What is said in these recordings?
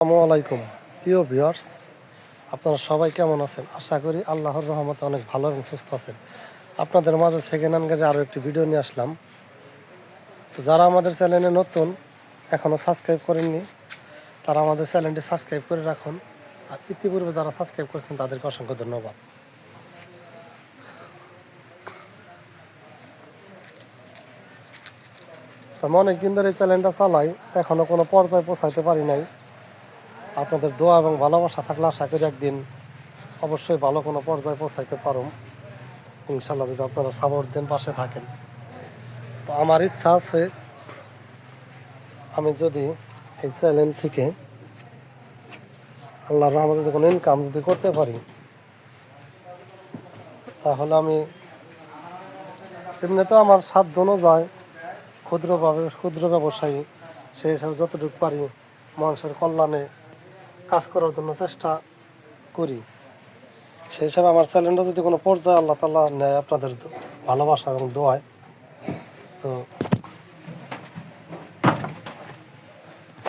আসসালামু আলাইকুম। প্রিয় ভিউয়ার্স, আপনারা সবাই কেমন আছেন? আশা করি আল্লাহর রহমতে অনেক ভালো এবং সুস্থ আছেন। আপনাদের মাঝে সেকেন্ড হ্যান্ড গাড়ি আরও একটি ভিডিও নিয়ে আসলাম। তো যারা আমাদের চ্যানেলে নতুন এখনও সাবস্ক্রাইব করেননি, তারা আমাদের চ্যানেলটি সাবস্ক্রাইব করে রাখুন। আর ইতিপূর্বে যারা সাবস্ক্রাইব করেছেন, তাদেরকে অসংখ্য ধন্যবাদ। তো আমি অনেক দিন ধরে এই চ্যানেলটা চালাই এখনও কোনো পর্যায়ে পৌঁছাইতে পারি নাই। আপনাদের দোয়া এবং ভালোবাসা থাকলে আশা করি একদিন অবশ্যই ভালো কোনো পর্যায়ে পৌঁছাইতে পারুম। ইনশাল্লাহ যদি আপনারা সাপোর্ট দেন, পাশে থাকেন। তো আমার ইচ্ছা আছে, আমি যদি এই চ্যানেল থেকে আল্লাহর রহমতে যদি কোনো ইনকাম যদি করতে পারি, তাহলে আমি এমনিতেও আমার সাধ্য অনুযায়ী ক্ষুদ্রভাবে ক্ষুদ্র ব্যবসায়ী, সেই হিসাবে যতটুকু পারি মানুষের কল্যাণে কাজ করার জন্য চেষ্টা করি। সেই হিসাবে আমার চ্যানেলটা যদি কোনো পর্যায়ে আল্লাহ তাল্লাহ নেয় আপনাদের ভালোবাসা এবং দোয়ায়, তো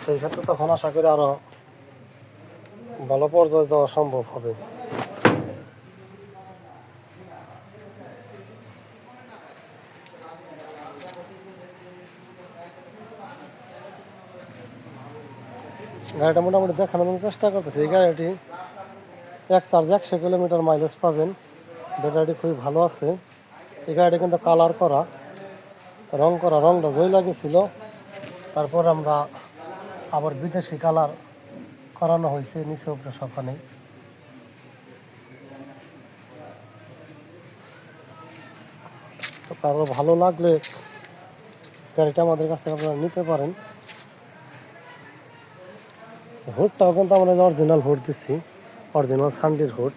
সেই ক্ষেত্রে তখন আশা করি আরও ভালো পর্যায়ে যাওয়া সম্ভব হবে। গাড়িটা মোটামুটি দেখানোর চেষ্টা করতেছি। এই গাড়িটি এক চার্জ একশো কিলোমিটার মাইলেজ পাবেন। ব্যাটারিটি খুবই ভালো আছে। এই গাড়িটি কিন্তু কালার করা, রং করা, রংটা জয় লাগেছিল তারপর আমরা আবার বিদেশি কালার করানো হয়েছে নিচে উপরে সখানে তো কারও ভালো লাগলে গাড়িটা আমাদের কাছ থেকে আপনারা নিতে পারেন। হুডটাও কিন্তু আমরা অরিজিনাল হুড দিচ্ছি অরিজিনাল সানডির হুড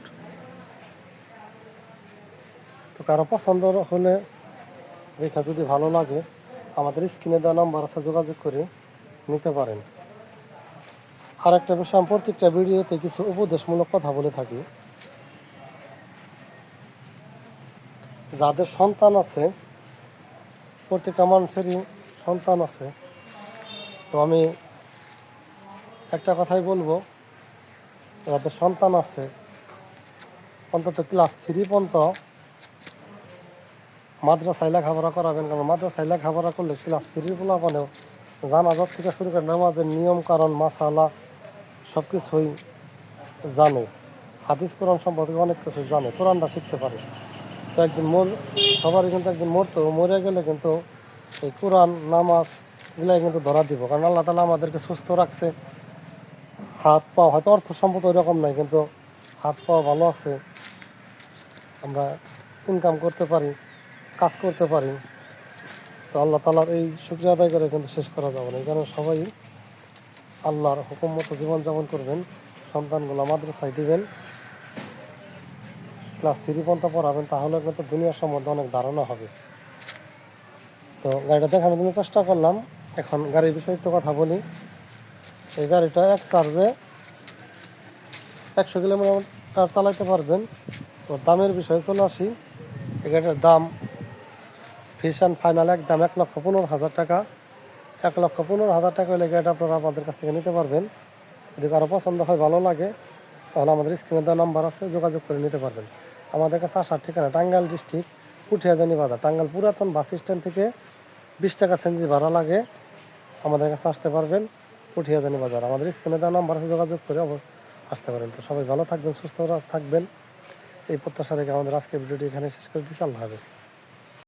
তো কারও পছন্দ হলে দেখা যদি ভালো লাগে, আমাদের স্ক্রিনে দেওয়া নাম্বার আছে, যোগাযোগ করে নিতে পারেন। আর একটা বিষয়, আমি প্রত্যেকটা ভিডিওতে কিছু উপদেশমূলক কথা বলে থাকি। যাদের সন্তান আছে, প্রত্যেকটা মানুষেরই সন্তান আছে। তো আমি একটা কথাই বলব, যাদের সন্তান আছে, অন্তত ক্লাস থ্রি পর্যন্ত মাদ্রাসায় লেখাপড়া করাবেন, কারণ মাদ্রাসায় লেখাপড়া করলে ক্লাস থ্রি পোলাপানেও জানাজার থেকে শুরু করে নামাজের নিয়ম কারণ, মাসালা সব কিছুই জানে। হাদিস, কোরআন সম্পর্কে অনেক কিছু জানে কোরআনটা শিখতে পারে। তো একদিন মোর, সবারই কিন্তু একদিন মরতো মরে গেলে কিন্তু এই কোরআন, নামাজ এগুলাই কিন্তু ধরা দিব, কারণ আল্লাহ তালা আমাদেরকে সুস্থ রাখছে। হাত পা, হয়তো অর্থ সম্পদ ওই রকম নাই, কিন্তু হাত পা ভালো আছে। আমরা ইনকাম করতে পারি, কাজ করতে পারি। তো আল্লাহ তালার এই শুক্রিয়া আদায় করে কিন্তু শেষ করা যাবে না। এই কারণে সবাই আল্লাহর হুকুম মতো জীবনযাপন করবেন। সন্তানগুলো আমাদের মাদ্রাসায় দিবেন। ক্লাস থ্রি পর্যন্ত পড়াবেন, তাহলে কিন্তু দুনিয়ার সম্বন্ধে অনেক ধারণা হবে। তো গাড়িটা দেখানোর জন্য চেষ্টা করলাম। এখন গাড়ির বিষয়ে একটু কথা বলি। এই গাড়িটা এক চার্জে একশো কিলোমিটার চালাতে পারবেন। তো দামের বিষয়ে চলে আসি। এই গাড়িটার দাম ফিস অ্যান্ড ফাইনাল একদম এক লক্ষ পনেরো হাজার টাকা। এক লক্ষ পনেরো হাজার টাকা হলে গাড়িটা আপনারা আমাদের কাছ থেকে নিতে পারবেন। যদি কারও পছন্দ হয়, ভালো লাগে, তাহলে আমাদের স্ক্রিনে দেওয়া নাম্বার আছে, যোগাযোগ করে নিতে পারবেন। আমাদের কাছে আসার ঠিকানা টাঙ্গাইল ডিস্ট্রিক্ট পুঠিয়াজানি বাজার, টাঙ্গাইল পুরাতন বাস স্ট্যান্ড থেকে বিশ টাকা সেঞ্জি ভাড়া লাগে। আমাদের কাছে আসতে পারবেন। পুঠিয়াজানি বাজার। আমাদের স্ক্রিনে দেওয়া নাম্বার আছে, যোগাযোগ করে আসতে পারেন। তো সবাই ভালো থাকবেন, সুস্থ থাকবেন। এই প্রত্যাশা রেখে আমাদের আজকের ভিডিওটি এখানে শেষ করে দিচ্ছি। আল্লাহ হাফেজ।